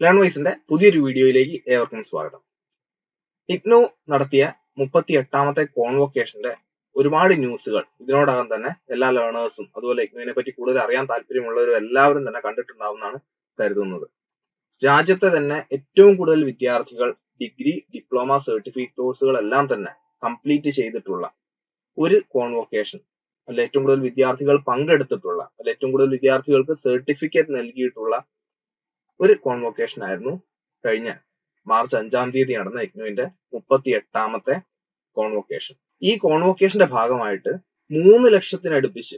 ലേൺവൈസിന്റെ പുതിയൊരു വീഡിയോയിലേക്ക് ഏവർക്കും സ്വാഗതം. ഇഗ്നോ നടത്തിയ മുപ്പത്തി എട്ടാമത്തെ കോൺവൊക്കേഷന്റെ ഒരുപാട് ന്യൂസുകൾ ഇതിനോടകം തന്നെ എല്ലാ ലേണേഴ്സും അതുപോലെ ഇഗ്നോനെ പറ്റി കൂടുതൽ അറിയാൻ താല്പര്യമുള്ളവരും എല്ലാവരും തന്നെ കണ്ടിട്ടുണ്ടാവുമെന്നാണ് കരുതുന്നത്. രാജ്യത്തെ തന്നെ ഏറ്റവും കൂടുതൽ വിദ്യാർത്ഥികൾ ഡിഗ്രി ഡിപ്ലോമ സർട്ടിഫിക്കറ്റ് കോഴ്സുകൾ എല്ലാം തന്നെ കംപ്ലീറ്റ് ചെയ്തിട്ടുള്ള ഒരു കോൺവൊക്കേഷൻ അല്ല ഏറ്റവും കൂടുതൽ വിദ്യാർത്ഥികൾ പങ്കെടുത്തിട്ടുള്ള അല്ല ഏറ്റവും കൂടുതൽ വിദ്യാർത്ഥികൾക്ക് സർട്ടിഫിക്കറ്റ് നൽകിയിട്ടുള്ള ഒരു കോൺവൊക്കേഷൻ ആയിരുന്നു. കഴിഞ്ഞ മാർച്ച് അഞ്ചാം തീയതി നടന്ന ഇഗ്നുവിന്റെ മുപ്പത്തി എട്ടാമത്തെ കോൺവൊക്കേഷൻ ഈ കോൺവൊക്കേഷന്റെ ഭാഗമായിട്ട് മൂന്ന് ലക്ഷത്തിനടുപ്പിച്ച്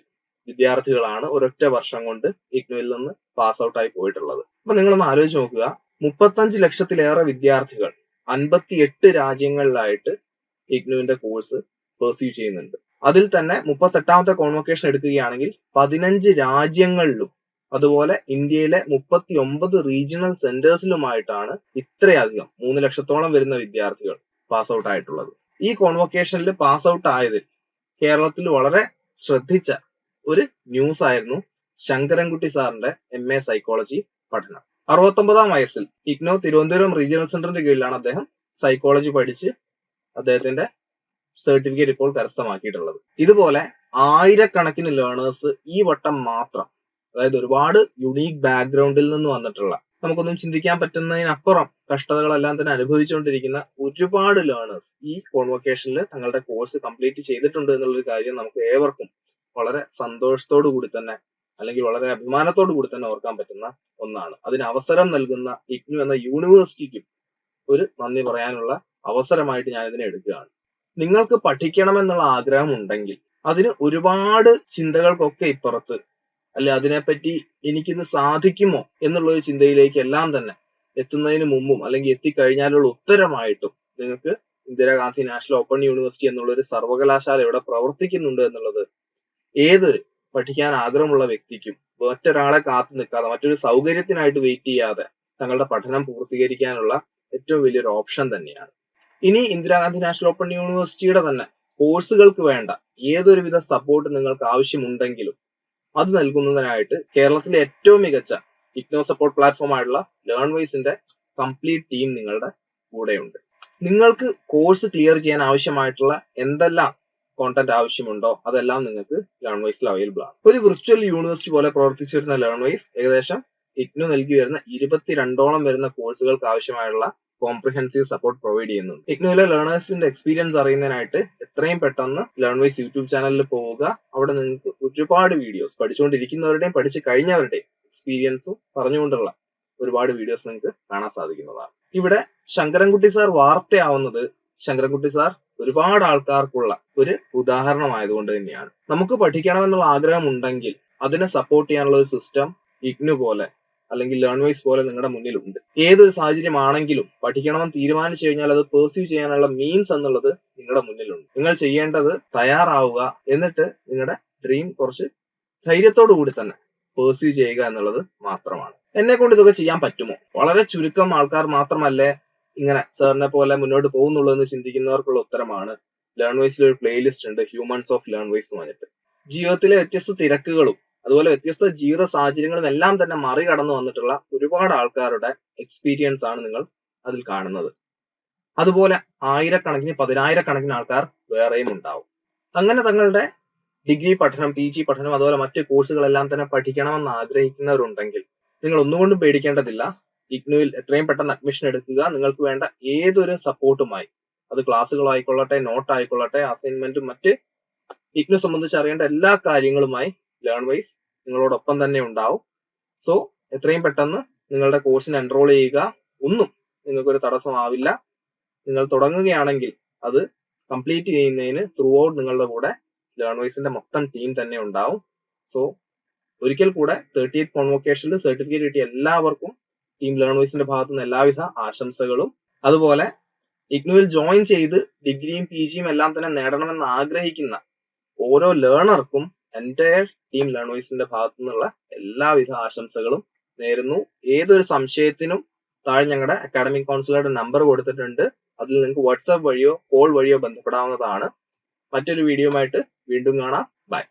വിദ്യാർത്ഥികളാണ് ഒരൊറ്റ വർഷം കൊണ്ട് ഇഗ്നുവിൽ നിന്ന് പാസ് ഔട്ട് ആയി പോയിട്ടുള്ളത്. അപ്പൊ നിങ്ങളൊന്ന് ആലോചിച്ച് നോക്കുക. മുപ്പത്തഞ്ച് ലക്ഷത്തിലേറെ വിദ്യാർത്ഥികൾ അൻപത്തി എട്ട് രാജ്യങ്ങളിലായിട്ട് ഇഗ്നുവിന്റെ കോഴ്സ് പെർസീവ് ചെയ്യുന്നുണ്ട്. അതിൽ തന്നെ മുപ്പത്തെട്ടാമത്തെ കോൺവൊക്കേഷൻ എടുക്കുകയാണെങ്കിൽ പതിനഞ്ച് രാജ്യങ്ങളിലും അതുപോലെ ഇന്ത്യയിലെ മുപ്പത്തി ഒമ്പത് റീജിയണൽ സെന്റേഴ്സിലുമായിട്ടാണ് ഇത്രയധികം മൂന്ന് ലക്ഷത്തോളം വരുന്ന വിദ്യാർത്ഥികൾ പാസ് ഔട്ട് ആയിട്ടുള്ളത്. ഈ കോൺവൊക്കേഷനിൽ പാസ് ഔട്ട് ആയതിൽ കേരളത്തിൽ വളരെ ശ്രദ്ധിച്ച ഒരു ന്യൂസ് ആയിരുന്നു ശങ്കരൻകുട്ടി സാറിന്റെ എം എ സൈക്കോളജി പഠനം. അറുപത്തൊമ്പതാം വയസ്സിൽ ഇഗ്നോ തിരുവനന്തപുരം റീജിയണൽ സെന്ററിന്റെ കീഴിലാണ് അദ്ദേഹം സൈക്കോളജി പഠിച്ച് അദ്ദേഹത്തിന്റെ സർട്ടിഫിക്കറ്റ് ഇപ്പോൾ കരസ്ഥമാക്കിയിട്ടുള്ളത്. ഇതുപോലെ ആയിരക്കണക്കിന് ലേണേഴ്സ് ഈ വട്ടം മാത്രം അതായത് ഒരുപാട് യുണീക് ബാക്ക്ഗ്രൗണ്ടിൽ നിന്ന് വന്നിട്ടുള്ള നമുക്കൊന്നും ചിന്തിക്കാൻ പറ്റുന്നതിനപ്പുറം കഷ്ടതകളെല്ലാം തന്നെ അനുഭവിച്ചുകൊണ്ടിരിക്കുന്ന ഒരുപാട് ലേണേഴ്സ് ഈ കോൺവൊക്കേഷനിൽ തങ്ങളുടെ കോഴ്സ് കംപ്ലീറ്റ് ചെയ്തിട്ടുണ്ട് എന്നുള്ളൊരു കാര്യം നമുക്ക് ഏവർക്കും വളരെ സന്തോഷത്തോടു കൂടി തന്നെ അല്ലെങ്കിൽ വളരെ അഭിമാനത്തോടു കൂടി തന്നെ ഓർക്കാൻ പറ്റുന്ന ഒന്നാണ്. അതിന് അവസരം നൽകുന്ന ഇഗ്നു എന്ന യൂണിവേഴ്സിറ്റിക്കും ഒരു നന്ദി പറയാനുള്ള അവസരമായിട്ട് ഞാൻ ഇതിനെ എടുക്കുകയാണ്. നിങ്ങൾക്ക് പഠിക്കണമെന്നുള്ള ആഗ്രഹം ഉണ്ടെങ്കിൽ അതിന് ഒരുപാട് ചിന്തകൾക്കൊക്കെ ഇപ്പുറത്ത് അല്ലെ അതിനെപ്പറ്റി എനിക്കിത് സാധിക്കുമോ എന്നുള്ള ഒരു ചിന്തയിലേക്ക് എല്ലാം തന്നെ എത്തുന്നതിന് മുമ്പും അല്ലെങ്കിൽ എത്തിക്കഴിഞ്ഞാലുള്ള ഉത്തരമായിട്ടും നിങ്ങൾക്ക് ഇന്ദിരാഗാന്ധി നാഷണൽ ഓപ്പൺ യൂണിവേഴ്സിറ്റി എന്നുള്ള ഒരു സർവകലാശാല ഇവിടെ പ്രവർത്തിക്കുന്നുണ്ട് എന്നുള്ളത് ഏതൊരു പഠിക്കാൻ ആഗ്രഹമുള്ള വ്യക്തിക്കും മറ്റൊരാളെ കാത്തു നിൽക്കാതെ മറ്റൊരു സൗകര്യത്തിനായിട്ട് വെയിറ്റ് ചെയ്യാതെ തങ്ങളുടെ പഠനം പൂർത്തീകരിക്കാനുള്ള ഏറ്റവും വലിയൊരു ഓപ്ഷൻ തന്നെയാണ്. ഇനി ഇന്ദിരാഗാന്ധി നാഷണൽ ഓപ്പൺ യൂണിവേഴ്സിറ്റിയുടെ തന്നെ കോഴ്സുകൾക്ക് വേണ്ട ഏതൊരുവിധ സപ്പോർട്ട് നിങ്ങൾക്ക് ആവശ്യമുണ്ടെങ്കിലും അത് നൽകുന്നതിനായിട്ട് കേരളത്തിലെ ഏറ്റവും മികച്ച ഇഗ്നോ സപ്പോർട്ട് പ്ലാറ്റ്ഫോം ആയിട്ടുള്ള ലേൺ വൈസിന്റെ കംപ്ലീറ്റ് ടീം നിങ്ങളുടെ കൂടെയുണ്ട്. നിങ്ങൾക്ക് കോഴ്സ് ക്ലിയർ ചെയ്യാൻ ആവശ്യമായിട്ടുള്ള എന്തെല്ലാം കോണ്ടന്റ് ആവശ്യമുണ്ടോ അതെല്ലാം നിങ്ങൾക്ക് ലേൺ വൈസിൽ അവൈലബിൾ ആണ്. ഒരു വിർച്വൽ യൂണിവേഴ്സിറ്റി പോലെ പ്രവർത്തിച്ചു വരുന്ന ലേൺവൈസ് ഏകദേശം ഇഗ്നു നൽകി വരുന്ന ഇരുപത്തിരണ്ടോളം വരുന്ന കോഴ്സുകൾക്ക് ആവശ്യമായുള്ള കോംപ്രിഹെൻസീവ് സപ്പോർട്ട് പ്രൊവൈഡ് ചെയ്യുന്നുണ്ട്. ഇഗ്നോയിലെ ലേണേഴ്സിന്റെ എക്സ്പീരിയൻസ് അറിയുന്നതിനായിട്ട് എത്രയും പെട്ടെന്ന് ലേൺവൈസ് യൂട്യൂബ് ചാനലിൽ പോവുക. അവിടെ നിങ്ങൾക്ക് ഒരുപാട് വീഡിയോസ് പഠിച്ചുകൊണ്ടിരിക്കുന്നവരുടെയും പഠിച്ചു കഴിഞ്ഞവരുടെയും എക്സ്പീരിയൻസും പറഞ്ഞുകൊണ്ടുള്ള ഒരുപാട് വീഡിയോസ് നിങ്ങൾക്ക് കാണാൻ സാധിക്കുന്നതാണ്. ഇവിടെ ശങ്കരൻകുട്ടി സാർ വാർത്തയാവുന്നത് ശങ്കരൻകുട്ടി സാർ ഒരുപാട് ആൾക്കാർക്കുള്ള ഒരു ഉദാഹരണമായതുകൊണ്ട് തന്നെയാണ്. നമുക്ക് പഠിക്കണമെന്നുള്ള ആഗ്രഹം ഉണ്ടെങ്കിൽ അതിനെ സപ്പോർട്ട് ചെയ്യാനുള്ള ഒരു സിസ്റ്റം ഇഗ്നു പോലെ അല്ലെങ്കിൽ ലേൺ വൈസ് പോലെ നിങ്ങളുടെ മുന്നിലുണ്ട്. ഏതൊരു സാഹചര്യമാണെങ്കിലും പഠിക്കണമെന്ന് തീരുമാനിച്ചു കഴിഞ്ഞാൽ അത് പെർസീവ് ചെയ്യാനുള്ള മീൻസ് എന്നുള്ളത് നിങ്ങളുടെ മുന്നിലുണ്ട്. നിങ്ങൾ ചെയ്യേണ്ടത് തയ്യാറാവുക എന്നിട്ട് നിങ്ങളുടെ ഡ്രീം കുറച്ച് ധൈര്യത്തോടു കൂടി തന്നെ പെർസീവ് ചെയ്യുക എന്നുള്ളത് മാത്രമാണ്. എന്നെ കൊണ്ട് ഇതൊക്കെ ചെയ്യാൻ പറ്റുമോ? വളരെ ചുരുക്കം ആൾക്കാർ മാത്രമല്ലേ ഇങ്ങനെ സാറിനെ പോലെ മുന്നോട്ട് പോകുന്നുള്ളൂ എന്ന് ചിന്തിക്കുന്നവർക്കുള്ള ഉത്തരമാണ് ലേൺ വൈസിൽ ഒരു പ്ലേലിസ്റ്റ് ഉണ്ട് ഹ്യൂമൻസ് ഓഫ് ലേൺവൈസ് എന്ന് പറഞ്ഞിട്ട്. ജീവിതത്തിലെ വ്യത്യസ്ത തിരക്കുകളും അതുപോലെ വ്യത്യസ്ത ജീവിത സാഹചര്യങ്ങളും എല്ലാം തന്നെ മറികടന്നു വന്നിട്ടുള്ള ഒരുപാട് ആൾക്കാരുടെ എക്സ്പീരിയൻസ് ആണ് നിങ്ങൾ അതിൽ കാണുന്നത്. അതുപോലെ ആയിരക്കണക്കിന് പതിനായിരക്കണക്കിന് ആൾക്കാർ വേറെയും ഉണ്ടാവും. അങ്ങനെ തങ്ങളുടെ ഡിഗ്രി പഠനം പി ജി പഠനം അതുപോലെ മറ്റ് കോഴ്സുകളെല്ലാം തന്നെ പഠിക്കണമെന്ന് ആഗ്രഹിക്കുന്നവരുണ്ടെങ്കിൽ നിങ്ങൾ ഒന്നുകൊണ്ടും പേടിക്കേണ്ടതില്ല. ഇഗ്നുവിൽ എത്രയും പെട്ടെന്ന് അഡ്മിഷൻ എടുക്കുക. നിങ്ങൾക്ക് വേണ്ട ഏതൊരു സപ്പോർട്ടുമായി അത് ക്ലാസ്സുകളായിക്കൊള്ളട്ടെ നോട്ട് ആയിക്കൊള്ളട്ടെ അസൈൻമെന്റും മറ്റ് ഇഗ്നു സംബന്ധിച്ച് അറിയേണ്ട എല്ലാ കാര്യങ്ങളുമായി ലേൺ വൈസ് നിങ്ങളോടൊപ്പം തന്നെ ഉണ്ടാവും. സോ എത്രയും പെട്ടെന്ന് നിങ്ങളുടെ കോഴ്സിന് എൻറോൾ ചെയ്യുക. ഒന്നും നിങ്ങൾക്കൊരു തടസ്സമാവില്ല. നിങ്ങൾ തുടങ്ങുകയാണെങ്കിൽ അത് കംപ്ലീറ്റ് ചെയ്യുന്നതിന് ത്രൂ ഔട്ട് നിങ്ങളുടെ കൂടെ ലേൺ വൈസിന്റെ മൊത്തം ടീം തന്നെ ഉണ്ടാവും. സോ ഒരിക്കൽ കൂടെ തേർട്ടി എയ്റ്റ് കോൺവൊക്കേഷനിൽ സർട്ടിഫിക്കറ്റ് കിട്ടിയ എല്ലാവർക്കും ടീം ലേൺ വൈസിന്റെ ഭാഗത്തു നിന്ന് എല്ലാവിധ ആശംസകളും. അതുപോലെ ഇഗ്നുവിൽ ജോയിൻ ചെയ്ത് ഡിഗ്രിയും പി ജിയും എല്ലാം തന്നെ നേടണമെന്ന് ആഗ്രഹിക്കുന്ന ഓരോ ലേണർക്കും എന്റയർ ടീം ലണോയിസിന്റെ ഭാഗത്തു നിന്നുള്ള എല്ലാവിധ ആശംസകളും നേരുന്നു. ഏതൊരു സംശയത്തിനും താഴെ ഞങ്ങളുടെ അക്കാഡമിക് കൗൺസിലറുടെ നമ്പർ കൊടുത്തിട്ടുണ്ട്. അതിൽ നിങ്ങൾക്ക് വാട്സാപ്പ് വഴിയോ കോൾ വഴിയോ ബന്ധപ്പെടാവുന്നതാണ്. മറ്റൊരു വീഡിയോയുമായിട്ട് വീണ്ടും കാണാം. ബൈ